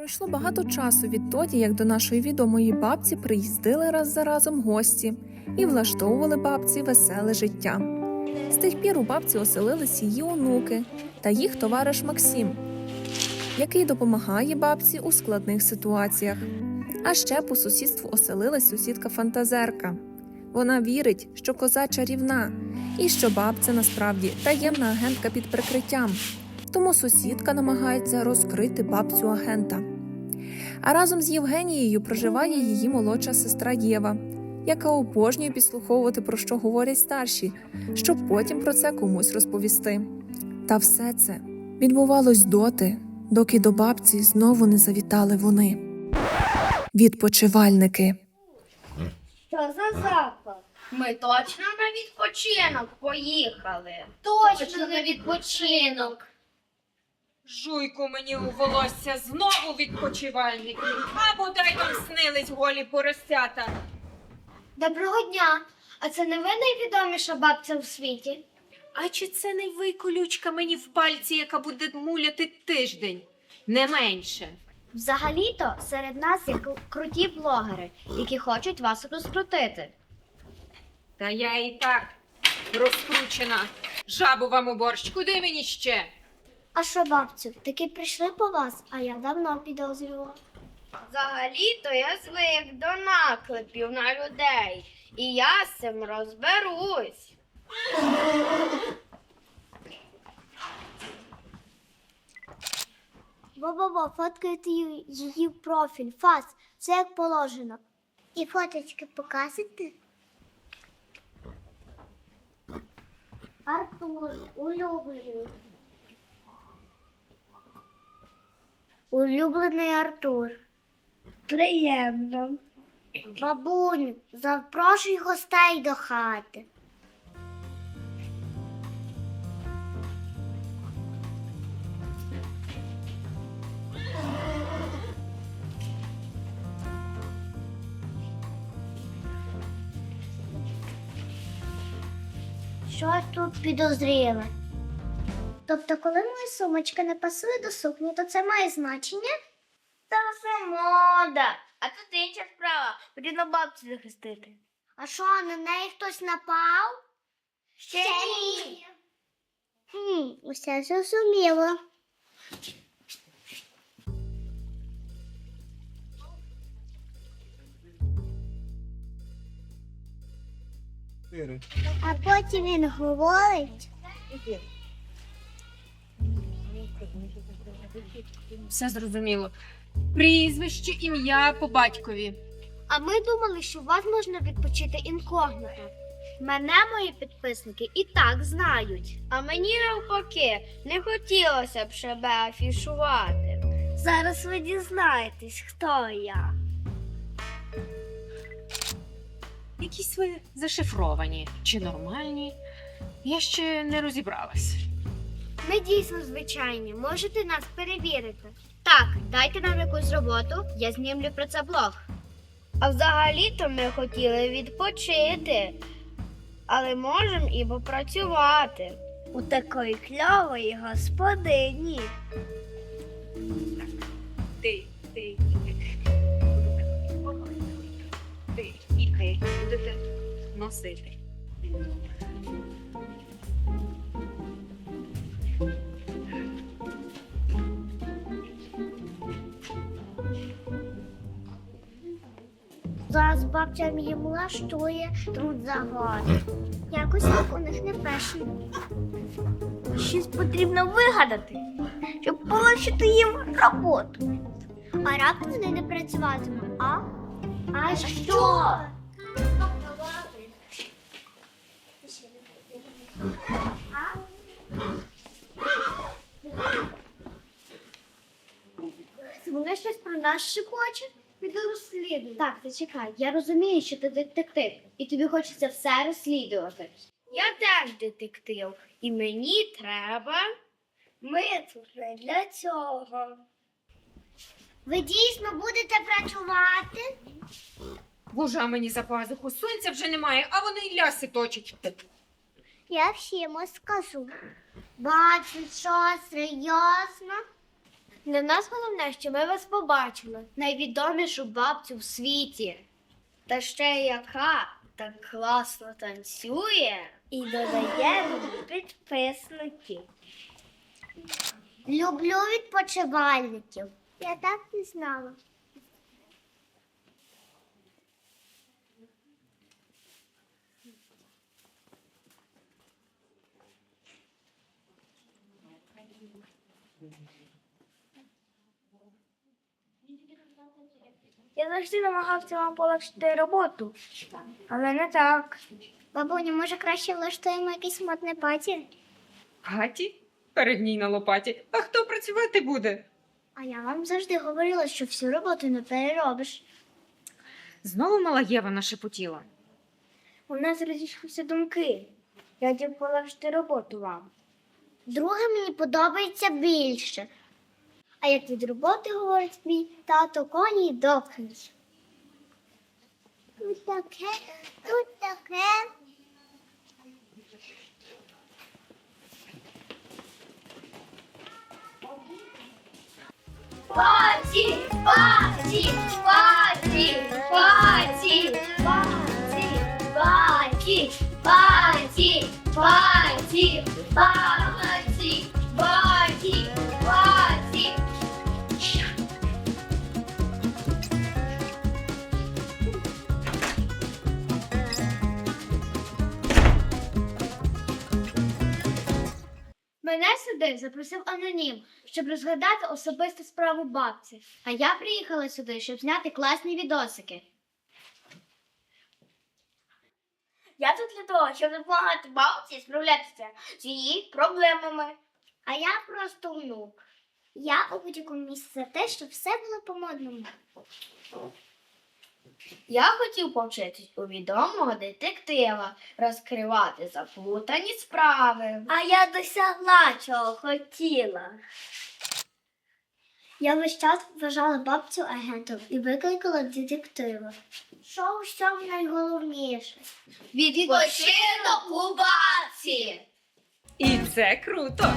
Пройшло багато часу відтоді, як до нашої відомої бабці приїздили раз за разом гості і влаштовували бабці веселе життя. З тих пір у бабці оселились її онуки та їх товариш Максим, який допомагає бабці у складних ситуаціях. А ще по сусідству оселилась сусідка фантазерка. Вона вірить, що коза чарівна, і що бабця насправді таємна агентка під прикриттям. Тому сусідка намагається розкрити бабцю агента. А разом з Євгенією проживає її молодша сестра Єва, яка обожнює підслуховувати, про що говорять старші, щоб потім про це комусь розповісти. Та все це відбувалось доти, доки до бабці знову не завітали вони. Відпочивальники. Що за запах? Ми точно на відпочинок поїхали. Точно на відпочинок. Жуйку мені у волосся знову відпочивальники. А бодай вам снились голі поросята. Доброго дня. А це не ви найвідоміша бабця в світі? А чи це не ви, колючка, мені в пальці, яка буде муляти тиждень? Не менше. Взагалі-то серед нас є кру- круті блогери, які хочуть вас розкрутити. Та я і так розкручена. Жабу вам у борщ, куди мені ще? А що, бабцю, таки прийшли по вас, а я давно підозрювала. Взагалі-то я звик до наклепів на людей. І я з цим розберусь. Бо-бо-бо, фоткайте її, в профіль, фас, все як положено. І фоточки показуєте? Артур, улюблений. Улюблений Артур. Приємно. Бабуню, запрошуй гостей до хати. Що тут підозріле? Тобто, коли моя сумочка не пасує до сукні, то це має значення? Та все мода. А тут інша справа. Потрібно бабцю захистити. А що, на неї хтось напав? Ще ні. Хм, усе зрозуміло. А потім він говорить. Все зрозуміло. Прізвище, ім'я по батькові. А ми думали, що у вас можна відпочити інкогніто. Мене мої підписники і так знають. А мені навпаки не хотілося б себе афішувати. Зараз ви дізнаєтесь, хто я. Якісь ви зашифровані чи нормальні? Я ще не розібралась. Ми дійсно звичайні, можете нас перевірити. Так, дайте нам якусь роботу, я знімлю про це блог. А взагалі-то ми хотіли відпочити, але можемо і попрацювати. У такої кльової господині. Ти, ти, ти ти будете носити. Зараз бабця їм влаштує труд загоди. Якось так у них не пише. Щось потрібно вигадати, щоб полегшити їм роботу. А раптом вони не працюватимуть, а? А що? Вона щось про нас шепоче? Піду розслідую. Так, зачекай. Я розумію, що ти детектив, і тобі хочеться все розслідувати. Я теж детектив, і мені треба. Ми тут не для цього. Ви дійсно будете працювати? Боже, а мені за пазуху сонця вже немає, а вони й ляси точать. Я всім скажу. Бачу, що серйозно. Для нас головне, що ми вас побачили. Найвідомішу бабцю в світі. Та ще яка так класно танцює. І додає підписників. Люблю відпочивальників. Я так не знала. Я завжди намагався вам полегшити роботу, але не так. Бабуню, може краще влаштуємо якийсь модний паті? Паті? Передній на лопаті. А хто працювати буде? А я вам завжди говорила, що всю роботу не переробиш. Знову мала Єва нашепотіла. У нас розійшлися думки. Я хотів полегшити роботу вам. Друге мені подобається більше. А як від роботи говорить мій тато коні довгий. Тут таке, тут таке. Паті, паті, паті, паті, паті, паті, паті, паті, паті, Мене сюди запросив анонім, щоб розгадати особисту справу бабці. А я приїхала сюди, щоб зняти класні відосики. Я тут для того, щоб допомагати бабці справлятися з її проблемами. А я просто внук. Я у будь-якому місці за те, щоб все було по-модному. Я хотів повчитись у відомого детектива розкривати заплутані справи. А я досягла чого хотіла. Я весь час вважала бабцю агентом і викликала детектива. Що у всьому найголовніше? Відпочинок у бабці! І це круто.